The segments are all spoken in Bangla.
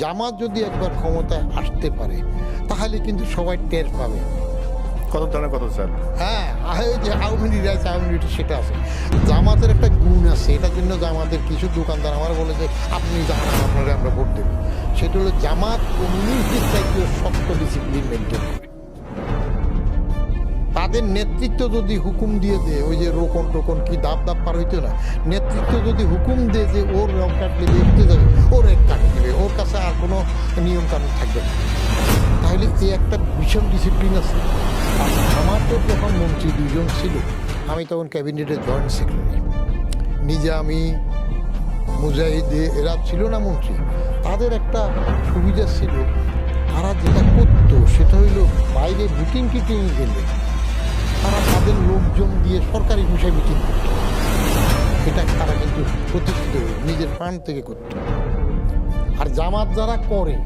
জামাত যদি একবার ক্ষমতায় আসতে পারে তাহলে কিন্তু সবাই টের পাবে। কত ধরনের কথা স্যার হ্যাঁ ওই যে আওয়ামী লীগ আছে আওয়ামী লীগ সেটা আছে। জামাতের একটা গুণ আছে এটার জন্য জামাতের কিছু দোকানদার আমার বলে যে আপনি জানান আপনারা আমরা ভোট দেবো। সেটা হলো জামাত কমিউনিস্টের চাইতে শক্ত ডিসিপ্লিন মেনটেন করে। তাদের নেতৃত্ব যদি হুকুম দিয়ে দেয় ওই যে রোকন টোকন কি দাপ দাপ পার হইতো না? নেতৃত্ব যদি হুকুম দেয় যে ওর রং কাটলে দেখতে যাবে। কোনো নিয়ম কানুন থাকবে না। তাহলে এই একটা ভীষণ ডিসিপ্লিন আছে। আমার তো যখন মন্ত্রী দুজন ছিল। আমি তখন ক্যাবিনেটের জয়েন্ট সেক্রেটারি নিজে আমি মুজাহিদে, এরা ছিল না মন্ত্রী। তাদের একটা সুবিধা ছিল। তারা যেটা করতো, সেটা হইল বাইরে মিটিং টিটিং গেলে তারা তাদের লোকজন দিয়ে সরকারি বিষয়ে মিটিং করতো। এটা তারা কিন্তু প্রতিষ্ঠিত নিজের প্রাণ থেকে করতো। আর জামাত যারা করে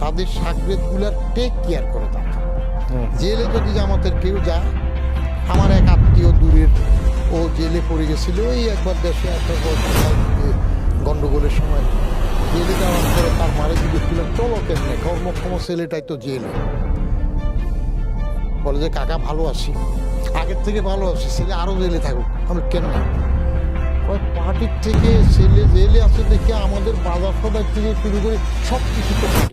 তাদের সাকরেতগুলার টেক কেয়ার করে তারা। জেলে যদি জামাতের কেউ যায় আমার এক আত্মীয় দূরের ও জেলে পড়ে গেছিল ওই একবার দেশে একটা গন্ডগোলের সময় জেলে যাওয়ার পরে তার মারে জিজ্ঞেস চলো কেমনে? কর্মক্ষম ছেলেটাই তো জেলে। বলে যে কাকা ভালো আছি। আগের থেকে ভালো আছি ছেলে আরও জেলে থাকুক। আমি কেমনে? পার্টির থেকে সেলে জেলে আছে দেখে আমাদের বাজার সদার থেকে শুরু করে সব কিছু